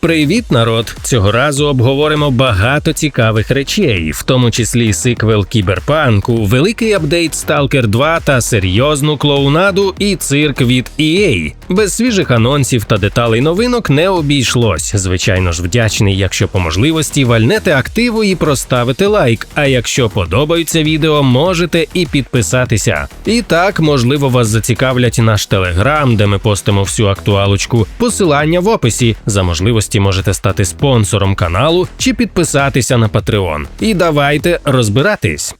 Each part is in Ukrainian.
Привіт, народ! Цього разу обговоримо багато цікавих речей, в тому числі сиквел Кіберпанку, великий апдейт Stalker 2 та серйозну клоунаду і цирк від EA. Без свіжих анонсів та деталей новинок не обійшлось. Звичайно ж, вдячний, якщо по можливості вальнете активу і проставите лайк. А якщо подобаються відео, можете і підписатися. І так, можливо, вас зацікавлять наш телеграм, де ми постимо всю актуалочку. Посилання в описі за можливості можете стати спонсором каналу чи підписатися на Patreon. І давайте розбиратись.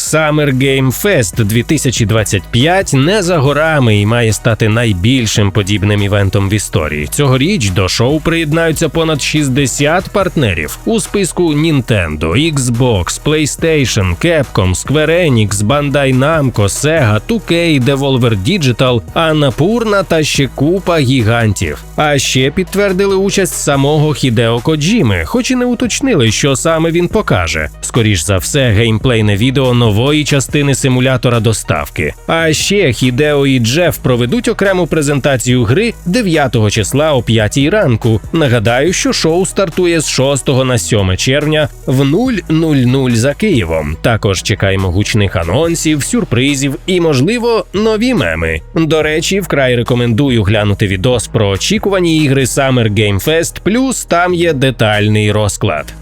Summer Game Fest 2025 не за горами і має стати найбільшим подібним івентом в історії. Цьогоріч до шоу приєднаються понад 60 партнерів у списку Nintendo, Xbox, PlayStation, Capcom, Square Enix, Bandai Namco, Sega, 2K, Devolver Digital, Annapurna та ще купа гігантів. А ще підтвердили участь самого Хідео Коджіми, хоч і не уточнили, що саме він покаже. Скоріш за все, геймплейне відео нової частини симулятора доставки. А ще Хідео і Джеф проведуть окрему презентацію гри 9 числа о 5 ранку. Нагадаю, що шоу стартує з 6 на 7 червня в 0.00 за Києвом. Також чекаємо гучних анонсів, сюрпризів і, можливо, нові меми. До речі, вкрай рекомендую глянути відос про очікувані ігри Summer Game Fest, плюс там є детальний розклад.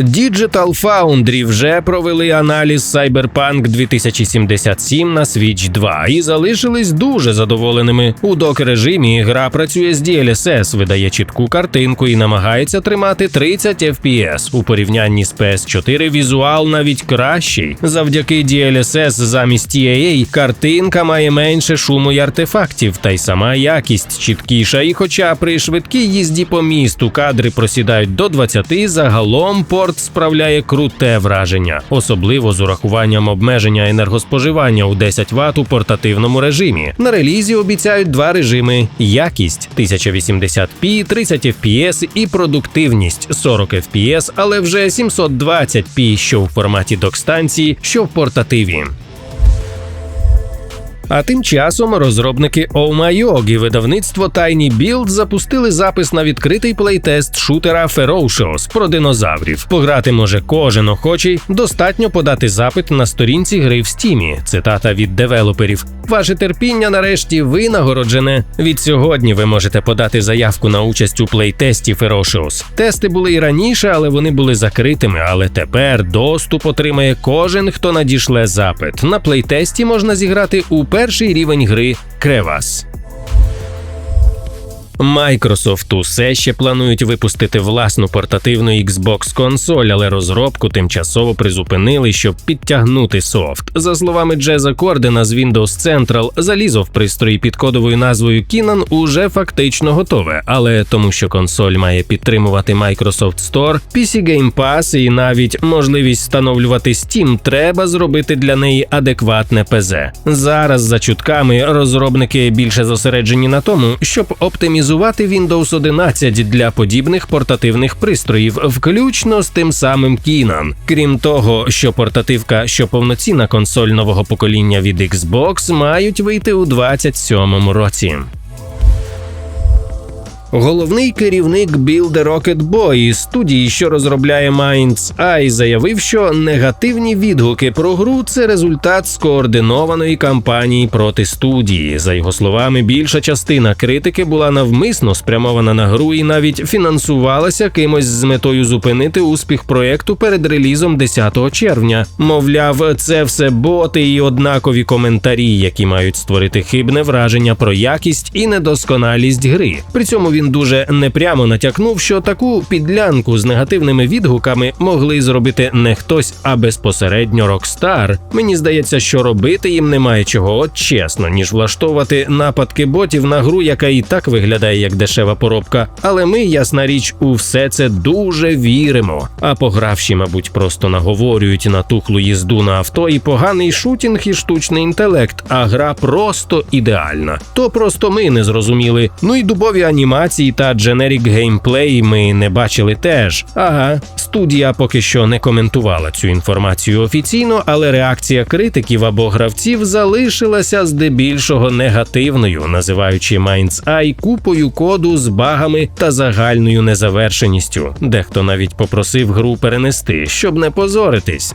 Digital Foundry вже провели аналіз Cyberpunk 2077 на Switch 2 і залишились дуже задоволеними. У док режимі гра працює з DLSS, видає чітку картинку і намагається тримати 30 FPS. У порівнянні з PS4 візуал навіть кращий. Завдяки DLSS замість TAA картинка має менше шуму й артефактів, та й сама якість чіткіша. І хоча при швидкій їзді по місту кадри просідають до 20, загалом по порт справляє круте враження, особливо з урахуванням обмеження енергоспоживання у 10 Вт у портативному режимі. На релізі обіцяють два режими: якість 1080p, 30 fps і продуктивність 40 fps, але вже 720p, що в форматі док-станції, що в портативі. А тим часом розробники Oh і видавництво Tiny Build запустили запис на відкритий плейтест шутера Ferocious про динозаврів. Пограти може кожен охочий, достатньо подати запит на сторінці гри в стімі. Цитата від девелоперів. Ваше терпіння нарешті винагороджене. Від сьогодні ви можете подати заявку на участь у плейтесті Ferocious. Тести були і раніше, але вони були закритими. Але тепер доступ отримає кожен, хто надішле запит. На плейтесті можна зіграти у перший рівень гри Кревас. Microsoft усе ще планують випустити власну портативну Xbox консоль, але розробку тимчасово призупинили, щоб підтягнути софт. За словами Джеза Кордена з Windows Central, залізо в пристрої під кодовою назвою Kinan уже фактично готове, але тому, що консоль має підтримувати Microsoft Store, PC Game Pass і навіть можливість встановлювати Steam, треба зробити для неї адекватне ПЗ. Зараз за чутками розробники більше зосереджені на тому, щоб оптимізувати оптимізувати Windows 11 для подібних портативних пристроїв, включно з тим самим Kinan. Крім того, що портативка, що повноцінна консоль нового покоління від Xbox, мають вийти у 2027 році. Головний керівник Build Rocket Boy студії, що розробляє Minds Eye, заявив, що негативні відгуки про гру це результат скоординованої кампанії проти студії. За його словами, більша частина критики була навмисно спрямована на гру і навіть фінансувалася кимось з метою зупинити успіх проекту перед релізом 10 червня. Мовляв, це все боти і однакові коментарі, які мають створити хибне враження про якість і недосконалість гри. При цьому він дуже непрямо натякнув, що таку підлянку з негативними відгуками могли зробити не хтось, а безпосередньо Рокстар. Мені здається, що робити їм немає чого, от чесно, ніж влаштовувати нападки ботів на гру, яка і так виглядає як дешева поробка. Але ми, ясна річ, у все це дуже віримо. А погравші, мабуть, просто наговорюють на тухлу їзду на авто і поганий шутінг і штучний інтелект, а гра просто ідеальна. То просто ми не зрозуміли. Ну і дубові анімації інформації та дженерік геймплей ми не бачили теж. Ага, студія поки що не коментувала цю інформацію офіційно, але реакція критиків або гравців залишилася здебільшого негативною, називаючи Mind's Eye купою коду з багами та загальною незавершеністю. Дехто навіть попросив гру перенести, щоб не позоритись.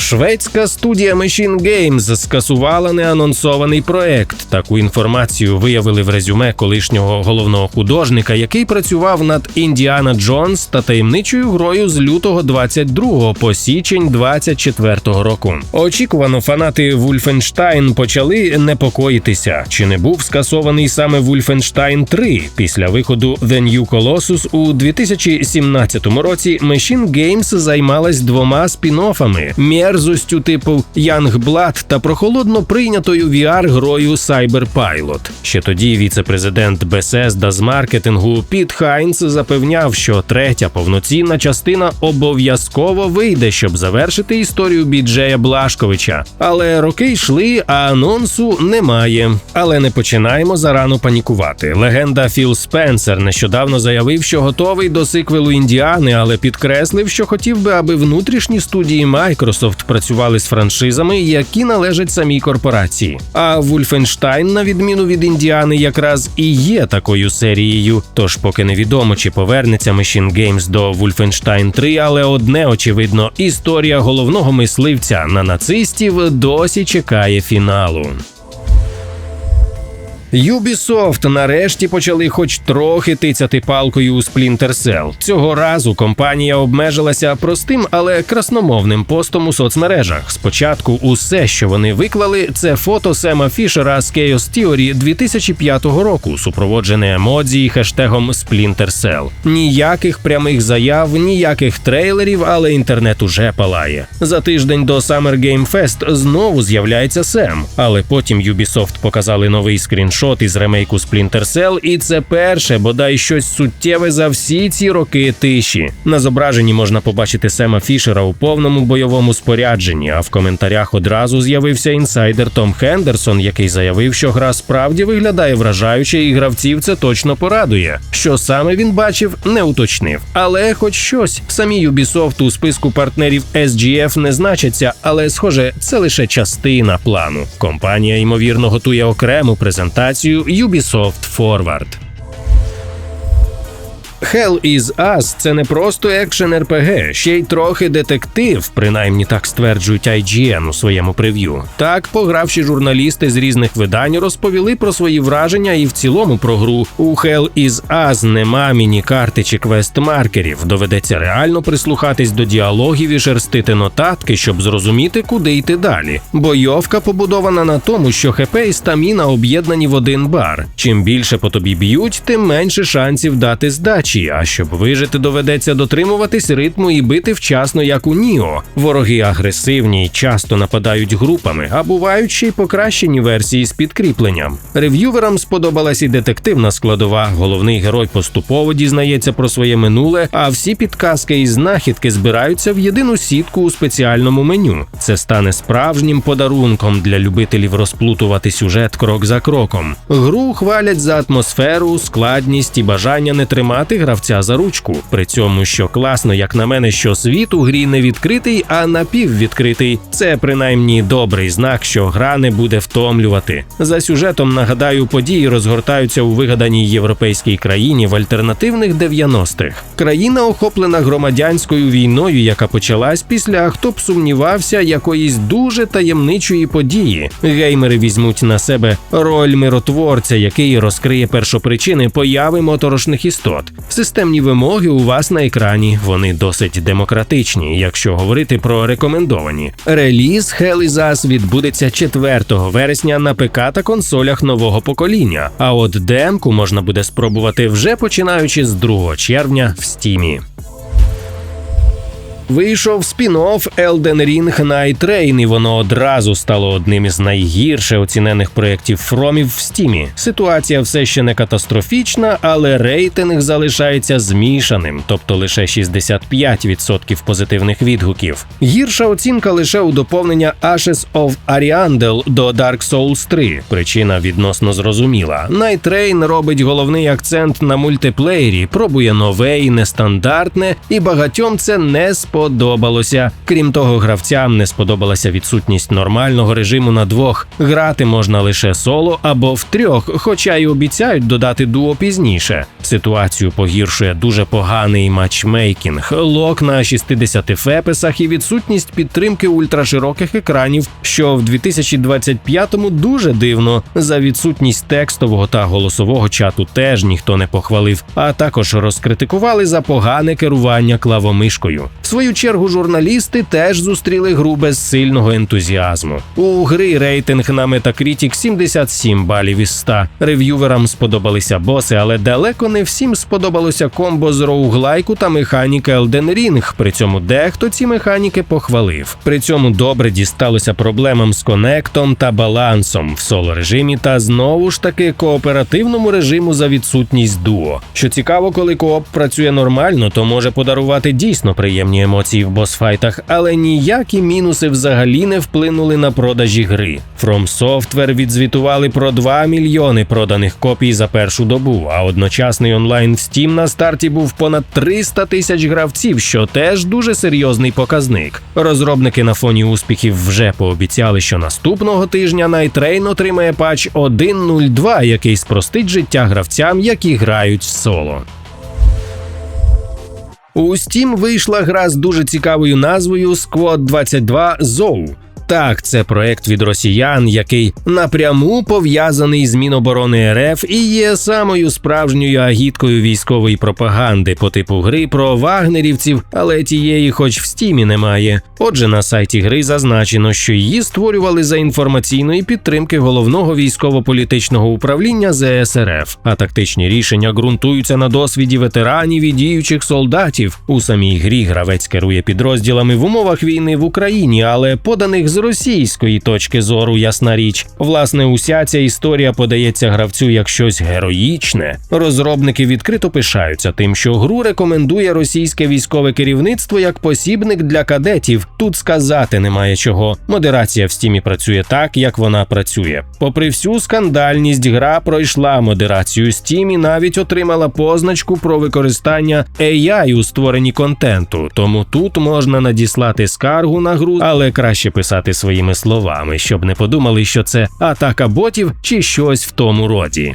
Шведська студія Machine Games скасувала неанонсований проект. Таку інформацію виявили в резюме колишнього головного художника, який працював над Індіана Джонс та таємничою грою з лютого 22 по січень 24 року. Очікувано, фанати Вульфенштайн почали непокоїтися, чи не був скасований саме Вульфенштайн 3 після виходу The New Colossus у 2017 році. Machine Games займалась двома спін-оффами – мерзостю типу Youngblood та прохолодно прийнятою VR-грою Cyberpilot. Ще тоді віце-президент Bethesda з маркетингу Піт Хайнс запевняв, що третя повноцінна частина обов'язково вийде, щоб завершити історію Біджея Блашковича. Але роки йшли, а анонсу немає. Але не починаємо зарано панікувати. Легенда Філ Спенсер нещодавно заявив, що готовий до сиквелу Індіани, але підкреслив, що хотів би, аби внутрішні студії Microsoft працювали з франшизами, які належать самій корпорації. А Вульфенштайн, на відміну від Індіани, якраз і є такою серією. Тож, поки невідомо, чи повернеться Machine Games до Вульфенштайн 3, але одне очевидно, історія головного мисливця на нацистів досі чекає фіналу. Ubisoft нарешті почали хоч трохи тицяти палкою у Splinter Cell. Цього разу компанія обмежилася простим, але красномовним постом у соцмережах. Спочатку усе, що вони виклали, це фото Сема Фішера з Chaos Theory 2005 року, супроводжене емодзі хештегом Splinter Cell. Ніяких прямих заяв, ніяких трейлерів, але інтернет уже палає. За тиждень до Summer Game Fest знову з'являється Сем, але потім Ubisoft показали новий скріншот скріншот із ремейку Splinter Cell, і це перше, бодай щось суттєве за всі ці роки тиші. На зображенні можна побачити Сема Фішера у повному бойовому спорядженні. А в коментарях одразу з'явився інсайдер Том Хендерсон, який заявив, що гра справді виглядає вражаюче, і гравців це точно порадує. Що саме він бачив, не уточнив. Але, хоч щось, самі Ubisoft у списку партнерів SGF не значаться, але схоже, це лише частина плану. Компанія ймовірно готує окрему презентацію Ubisoft Forward. Hell is Us – це не просто екшен РПГ, ще й трохи детектив, принаймні так стверджують IGN у своєму прев'ю. Так, погравші журналісти з різних видань розповіли про свої враження і в цілому про гру. У Hell is Us нема міні-карти чи квест-маркерів. Доведеться реально прислухатись до діалогів і шерстити нотатки, щоб зрозуміти, куди йти далі. Бойовка побудована на тому, що ХП і стаміна об'єднані в один бар. Чим більше по тобі б'ють, тим менше шансів дати здачі. Вночі. А щоб вижити, доведеться дотримуватись ритму і бити вчасно, як у Ніо. Вороги агресивні й часто нападають групами, а бувають ще й покращені версії з підкріпленням. Рев'юверам сподобалась і детективна складова. Головний герой поступово дізнається про своє минуле, а всі підказки і знахідки збираються в єдину сітку у спеціальному меню. Це стане справжнім подарунком для любителів розплутувати сюжет крок за кроком. Гру хвалять за атмосферу, складність і бажання не тримати гравця за ручку. При цьому, що класно, як на мене, що світ у грі не відкритий, а напіввідкритий. Це принаймні добрий знак, що гра не буде втомлювати. За сюжетом нагадаю, події розгортаються у вигаданій європейській країні в альтернативних 90-х. Країна охоплена громадянською війною, яка почалась після хто б сумнівався якоїсь дуже таємничої події. Геймери візьмуть на себе роль миротворця, який розкриє першопричини появи моторошних істот. Системні вимоги у вас на екрані. Вони досить демократичні, якщо говорити про рекомендовані. Реліз Us відбудеться 4 вересня на ПК та консолях нового покоління. А от демку можна буде спробувати вже починаючи з 2 червня в стімі. Вийшов спін-офф Elden Ring Night Rain, і воно одразу стало одним із найгірше оцінених проєктів Фромів в стімі. Ситуація все ще не катастрофічна, але рейтинг залишається змішаним, тобто лише 65% позитивних відгуків. Гірша оцінка лише у доповнення Ashes of Ariandel до Dark Souls 3. Причина відносно зрозуміла. Night Rain робить головний акцент на мультиплеєрі, пробує нове і нестандартне, і багатьом це не сподобається сподобалося. Крім того, гравцям не сподобалася відсутність нормального режиму на двох. Грати можна лише соло або в трьох, хоча й обіцяють додати дуо пізніше. Ситуацію погіршує дуже поганий матчмейкінг, лок на 60 фепесах і відсутність підтримки ультрашироких екранів, що в 2025-му дуже дивно. За відсутність текстового та голосового чату теж ніхто не похвалив, а також розкритикували за погане керування клавомишкою. В свою чергу журналісти теж зустріли гру без сильного ентузіазму. У гри рейтинг на Metacritic 77 балів із 100. Рев'юверам сподобалися боси, але далеко не всім сподобалося комбо з роуглайку та механіки Elden Ring. При цьому дехто ці механіки похвалив. При цьому добре дісталося проблемам з конектом та балансом в соло режимі, та знову ж таки кооперативному режиму за відсутність дуо. Що цікаво, коли кооп працює нормально, то може подарувати дійсно приємні емоції в босфайтах, але ніякі мінуси взагалі не вплинули на продажі гри. From Software відзвітували про 2 мільйони проданих копій за першу добу, а одночасний онлайн в Steam на старті був понад 300 тисяч гравців, що теж дуже серйозний показник. Розробники на фоні успіхів вже пообіцяли, що наступного тижня Rain отримає патч 1.02, який спростить життя гравцям, які грають в соло. У Steam вийшла гра з дуже цікавою назвою Squad 22 Zou. Так, це проект від росіян, який напряму пов'язаний з Міноборони РФ і є самою справжньою агіткою військової пропаганди по типу гри про вагнерівців, але тієї, хоч в стімі, немає. Отже, на сайті гри зазначено, що її створювали за інформаційної підтримки головного військово-політичного управління ЗСРФ, а тактичні рішення ґрунтуються на досвіді ветеранів і діючих солдатів. У самій грі гравець керує підрозділами в умовах війни в Україні, але поданих з російської точки зору, ясна річ. Власне, уся ця історія подається гравцю як щось героїчне. Розробники відкрито пишаються тим, що гру рекомендує російське військове керівництво як посібник для кадетів. Тут сказати немає чого. Модерація в стімі працює так, як вона працює. Попри всю скандальність, гра пройшла модерацію і навіть отримала позначку про використання AI у створенні контенту. Тому тут можна надіслати скаргу на гру, але краще писати своїми словами, щоб не подумали, що це атака ботів чи щось в тому роді.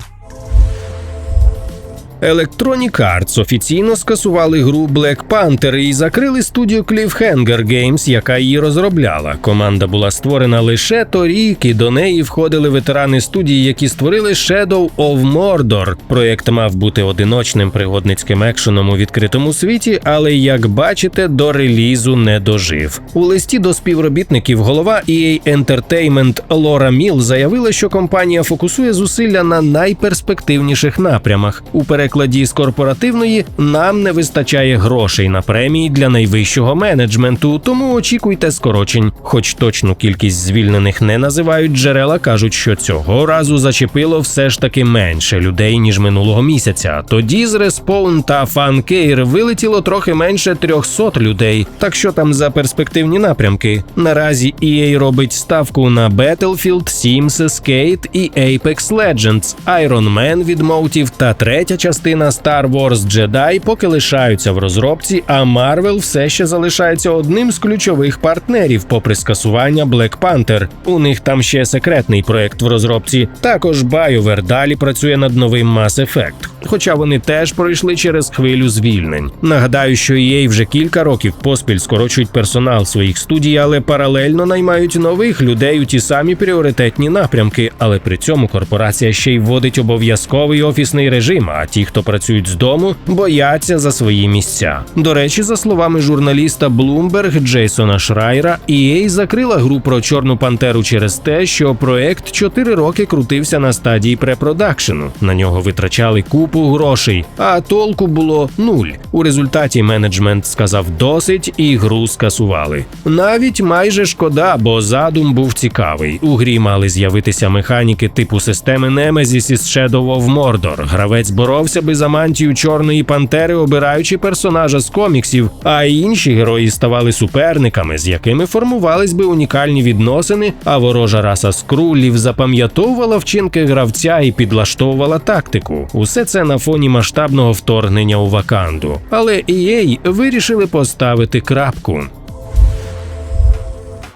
Electronic Arts офіційно скасували гру Black Panther і закрили студію Cliffhanger Games, яка її розробляла. Команда була створена лише торік, і до неї входили ветерани студії, які створили Shadow of Mordor. Проєкт мав бути одиночним пригодницьким екшеном у відкритому світі, але як бачите, до релізу не дожив. У листі до співробітників голова EA Entertainment Лора Міл заявила, що компанія фокусує зусилля на найперспективніших напрямах. У перекладі перекладі з корпоративної нам не вистачає грошей на премії для найвищого менеджменту, тому очікуйте скорочень. Хоч точну кількість звільнених не називають, джерела кажуть, що цього разу зачепило все ж таки менше людей ніж минулого місяця. Тоді з Respawn та FunCare вилетіло трохи менше 300 людей. Так що там за перспективні напрямки? Наразі EA робить ставку на Battlefield, Sims, Skate і Apex Legends, Iron Man від Motive та третя частина Star Wars Jedi поки лишаються в розробці, а Marvel все ще залишається одним з ключових партнерів, попри скасування Black Panther. У них там ще секретний проект в розробці. Також BioWare далі працює над новим Mass Effect. Хоча вони теж пройшли через хвилю звільнень. Нагадаю, що EA вже кілька років поспіль скорочують персонал своїх студій, але паралельно наймають нових людей у ті самі пріоритетні напрямки. Але при цьому корпорація ще й вводить обов'язковий офісний режим. А ті, хто працюють з дому, бояться за свої місця. До речі, за словами журналіста Bloomberg Джейсона Шрайера, EA закрила гру про чорну пантеру через те, що проект 4 роки крутився на стадії препродакшену. На нього витрачали купу грошей, а толку було нуль. У результаті менеджмент сказав досить і гру скасували. Навіть майже шкода, бо задум був цікавий. У грі мали з'явитися механіки типу системи Nemesis із Shadow of Mordor. Гравець боровся би за мантію чорної пантери, обираючи персонажа з коміксів, а інші герої ставали суперниками, з якими формувались би унікальні відносини. А ворожа раса скрулів запам'ятовувала вчинки гравця і підлаштовувала тактику. Усе це на фоні масштабного вторгнення у Ваканду. Але EA вирішили поставити крапку.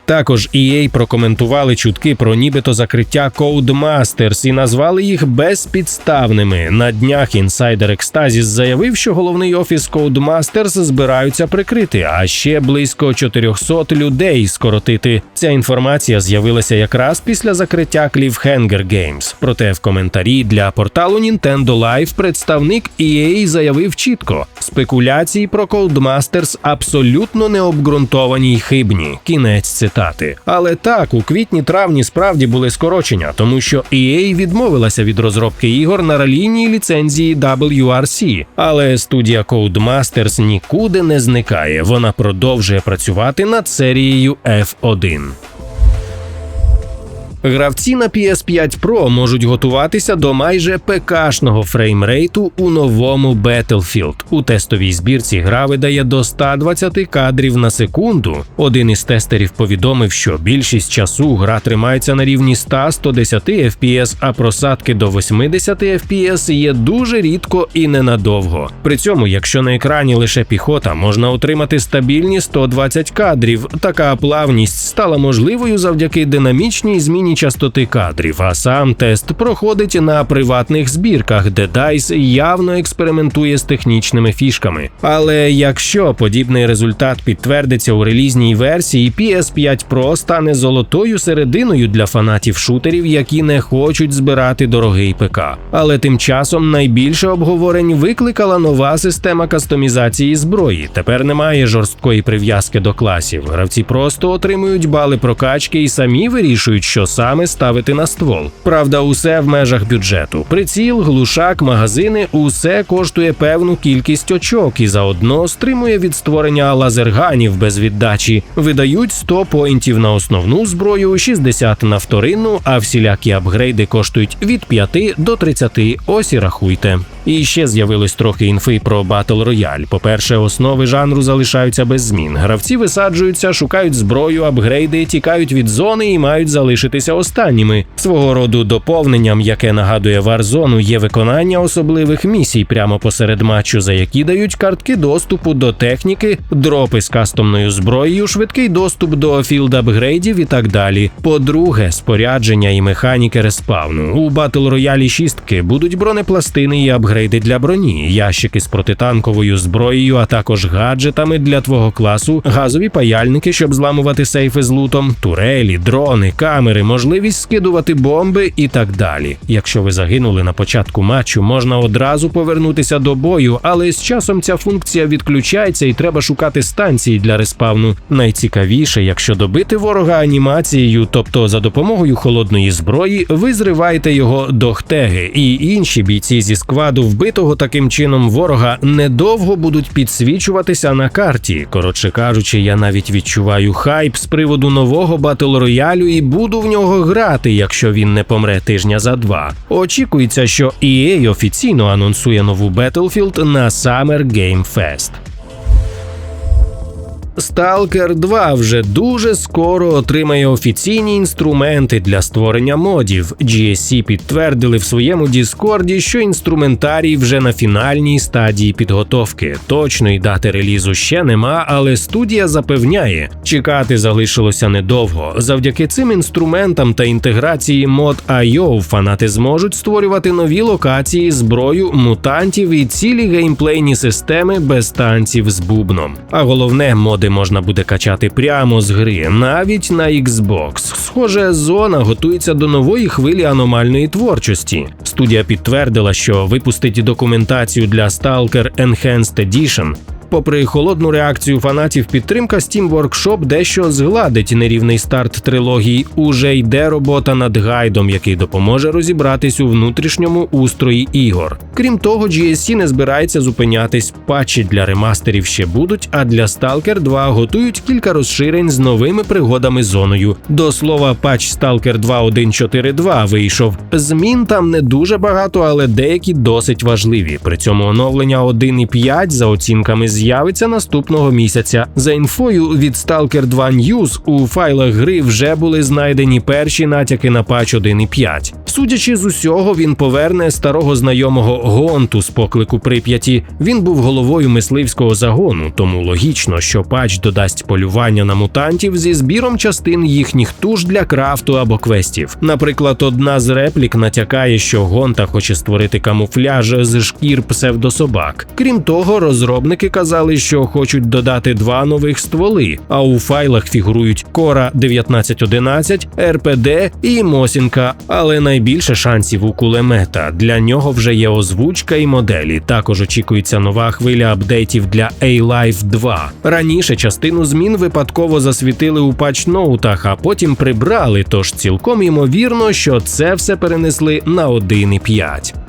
Також EA прокоментували чутки про нібито закриття Codemasters і назвали їх безпідставними. На днях інсайдер Ecstasis заявив, що головний офіс Codemasters збираються прикрити, а ще близько 400 людей скоротити. Ця інформація з'явилася якраз після закриття Cliffhanger Games. Проте в коментарі для порталу Nintendo Live представник EA заявив чітко: спекуляції про Codemasters абсолютно необґрунтовані й хибні. Кінець цитати цитати. Але так, у квітні-травні справді були скорочення, тому що EA відмовилася від розробки ігор на ралійній ліцензії WRC. Але студія Codemasters нікуди не зникає. Вона продовжує працювати над серією F1. Гравці на PS5 Pro можуть готуватися до майже ПКшного фреймрейту у новому Battlefield. У тестовій збірці гра видає до 120 кадрів на секунду. Один із тестерів повідомив, що більшість часу гра тримається на рівні 100-110 FPS, а просадки до 80 FPS є дуже рідко і ненадовго. При цьому, якщо на екрані лише піхота, можна отримати стабільні 120 кадрів. Така плавність стала можливою завдяки динамічній зміні частоти кадрів, а сам тест проходить на приватних збірках, де DICE явно експериментує з технічними фішками. Але якщо подібний результат підтвердиться у релізній версії, PS5 Pro стане золотою серединою для фанатів шутерів, які не хочуть збирати дорогий ПК. Але тим часом найбільше обговорень викликала нова система кастомізації зброї. Тепер немає жорсткої прив'язки до класів. Гравці просто отримують бали прокачки і самі вирішують, що саме ставити на ствол. Правда, усе в межах бюджету. Приціл, глушак, магазини усе коштує певну кількість очок і заодно стримує від створення лазерганів без віддачі. Видають 100 поінтів на основну зброю, 60 на вторинну, а всілякі апгрейди коштують від 5 до 30. Ось і рахуйте. І ще з'явилось трохи інфи про Battle Royale. По-перше, основи жанру залишаються без змін. Гравці висаджуються, шукають зброю, апгрейди, тікають від зони і мають залишитися останніми. Свого роду доповненням, яке нагадує Warzone, є виконання особливих місій прямо посеред матчу, за які дають картки доступу до техніки, дропи з кастомною зброєю, швидкий доступ до філд апгрейдів і так далі. По-друге, спорядження і механіки респавну. У Battle Royale 6 будуть бронепластини і апгрейди апгрейди для броні, ящики з протитанковою зброєю, а також гаджетами для твого класу, газові паяльники, щоб зламувати сейфи з лутом, турелі, дрони, камери, можливість скидувати бомби і так далі. Якщо ви загинули на початку матчу, можна одразу повернутися до бою, але з часом ця функція відключається і треба шукати станції для респавну. Найцікавіше, якщо добити ворога анімацією, тобто за допомогою холодної зброї, ви зриваєте його до хтеги, і інші бійці зі складу вбитого таким чином ворога недовго будуть підсвічуватися на карті. Коротше кажучи, я навіть відчуваю хайп з приводу нового батл роялю і буду в нього грати, якщо він не помре тижня за два. Очікується, що EA офіційно анонсує нову Battlefield на Summer Game Fest. Stalker 2 вже дуже скоро отримає офіційні інструменти для створення модів. GSC підтвердили в своєму Діскорді, що інструментарій вже на фінальній стадії підготовки. Точної дати релізу ще нема, але студія запевняє, чекати залишилося недовго. Завдяки цим інструментам та інтеграції мод IO фанати зможуть створювати нові локації, зброю, мутантів і цілі геймплейні системи без танців з бубном. А головне, моди можна буде качати прямо з гри, навіть на Xbox. Схоже, зона готується до нової хвилі аномальної творчості. Студія підтвердила, що випустить документацію для Stalker Enhanced Edition. Попри холодну реакцію фанатів, підтримка Steam Workshop дещо згладить нерівний старт трилогії. Уже йде робота над гайдом, який допоможе розібратись у внутрішньому устрої ігор. Крім того, GSC не збирається зупинятись. Патчі для ремастерів ще будуть, а для Stalker 2 готують кілька розширень з новими пригодами зоною. До слова, патч Stalker 2.1.4.2 вийшов. Змін там не дуже багато, але деякі досить важливі. При цьому оновлення 1.5 за оцінками з'явиться наступного місяця. За інфою від Stalker 2 News у файлах гри вже були знайдені перші натяки на патч 1.5. Судячи з усього, він поверне старого знайомого гонту з поклику Прип'яті. Він був головою мисливського загону, тому логічно, що патч додасть полювання на мутантів зі збіром частин їхніх туш для крафту або квестів. Наприклад, одна з реплік натякає, що гонта хоче створити камуфляж з шкір псевдособак. Крім того, розробники казали, що хочуть додати два нових стволи, а у файлах фігурують Кора 1911, РПД і Мосінка. Але найбільше шансів у кулемета. Для нього вже є озвучка і моделі. Також очікується нова хвиля апдейтів для A-Life 2. Раніше частину змін випадково засвітили у патчноутах, а потім прибрали. Тож цілком ймовірно, що це все перенесли на 1.5.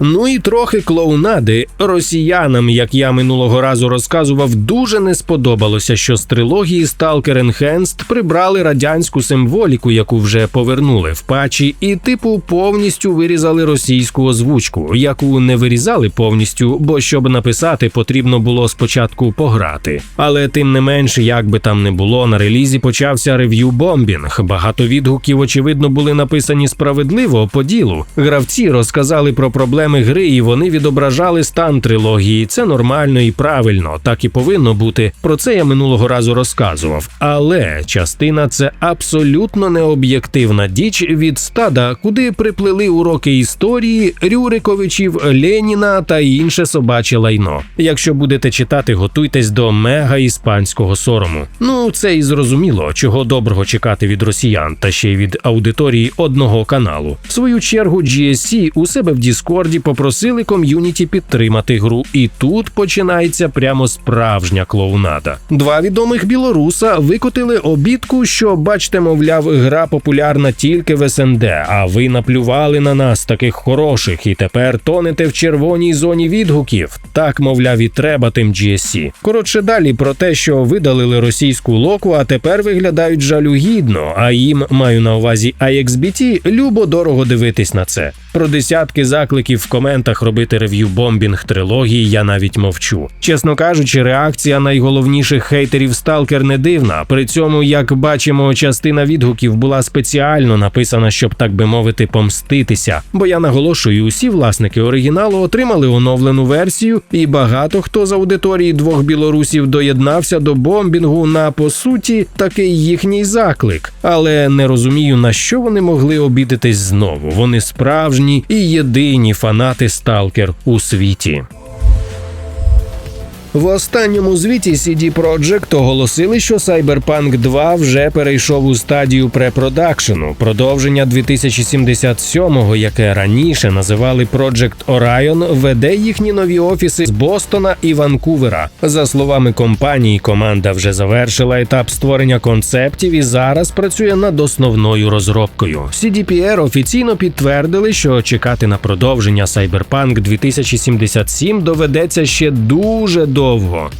Ну і трохи клоунади росіянам, як я минулого разу розказував, дуже не сподобалося, що з трилогії Stalker Enhanced прибрали радянську символіку, яку вже повернули в патчі, і типу повністю вирізали російську озвучку, яку не вирізали повністю, бо щоб написати, потрібно було спочатку пограти. Але тим не менше, як би там не було, на релізі почався рев'ю бомбінг. Багато відгуків, очевидно, були написані справедливо по ділу. Гравці розказали про проблеми гри, і вони відображали стан трилогії. Це нормально і правильно, так і повинно бути. Про це я минулого разу розказував. Але частина це абсолютно необ'єктивна діч від стада, куди приплили уроки історії, Рюриковичів, Леніна та інше собаче лайно. Якщо будете читати, готуйтесь до мега іспанського сорому. Ну це і зрозуміло, чого доброго чекати від росіян, та ще й від аудиторії одного каналу. В свою чергу GSC у себе в Діскорді попросили ком'юніті підтримати гру, і тут починається прямо справжня клоунада. Два відомих білоруса викотили обідку, що бачите, мовляв, гра популярна тільки в СНД. А ви наплювали на нас таких хороших, і тепер тонете в червоній зоні відгуків. Так, мовляв, і треба тим GSC. Коротше, далі про те, що видалили російську локу, а тепер виглядають жалюгідно. А їм маю на увазі IXBT, любо дорого дивитись на це. Про десятки закликів в коментах робити рев'ю бомбінг трилогії я навіть мовчу. Чесно кажучи, реакція найголовніших хейтерів Сталкер не дивна. При цьому, як бачимо, частина відгуків була спеціально написана, щоб так би мовити, помститися. Бо я наголошую, усі власники оригіналу отримали оновлену версію, і багато хто з аудиторії двох білорусів доєднався до бомбінгу на по суті такий їхній заклик. Але не розумію на що вони могли обідатись знову. Вони справжні і єдині фанати Сталкер у світі. В останньому звіті CD Projekt оголосили, що Cyberpunk 2 вже перейшов у стадію препродакшену, продовження 2077-го, яке раніше називали Project Orion, веде їхні нові офіси з Бостона і Ванкувера. За словами компанії, команда вже завершила етап створення концептів і зараз працює над основною розробкою. CDPR офіційно підтвердили, що чекати на продовження Cyberpunk 2077 доведеться ще дуже довго.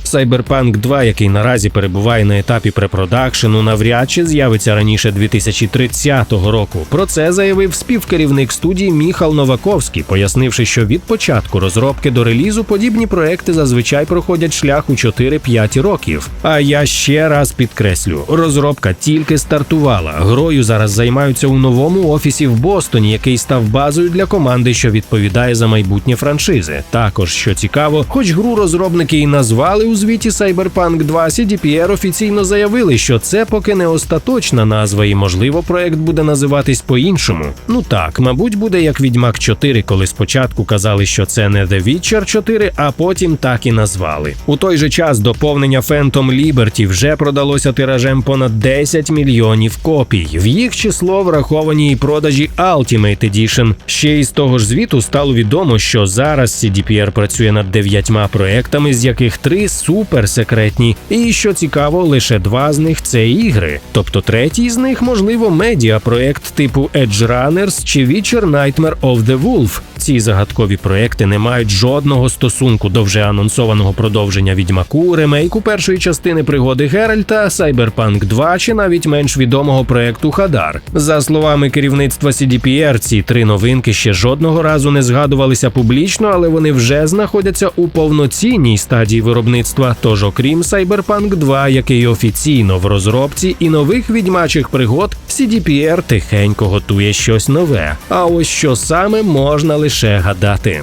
Cyberpunk 2, який наразі перебуває на етапі препродакшену, навряд чи з'явиться раніше 2030 року. Про це заявив співкерівник студії Міхал Новаковський, пояснивши, що від початку розробки до релізу подібні проекти зазвичай проходять шлях у 4-5 років. А я ще раз підкреслю: розробка тільки стартувала. Грою зараз займаються у новому офісі в Бостоні, який став базою для команди, що відповідає за майбутнє франшизи. Також що цікаво, хоч гру розробники і назвали у звіті Cyberpunk 2, CDPR офіційно заявили, що це поки не остаточна назва, і можливо проект буде називатись по-іншому. Ну так, мабуть, буде як Відьмак 4, коли спочатку казали, що це не The Witcher 4, а потім так і назвали. У той же час доповнення Phantom Liberty вже продалося тиражем понад 10 мільйонів копій. В їх число враховані і продажі Ultimate Edition. Ще із того ж звіту стало відомо, що зараз CDPR працює над дев'ятьма проектами, з яких три суперсекретні. І що цікаво, лише два з них це ігри. Тобто третій з них, можливо, медіапроект типу Edge Runners чи Witcher Nightmare of the Wolf. Ці загадкові проекти не мають жодного стосунку до вже анонсованого продовження відьмаку, ремейку першої частини пригоди Геральта, Cyberpunk 2 чи навіть менш відомого проекту Хадар. За словами керівництва CDPR, ці три новинки ще жодного разу не згадувалися публічно, але вони вже знаходяться у повноцінній стадії виробництва. Тож, окрім Cyberpunk 2, який офіційно в розробці, і нових відьмачих пригод, CDPR тихенько готує щось нове. А ось що саме можна лише гадати.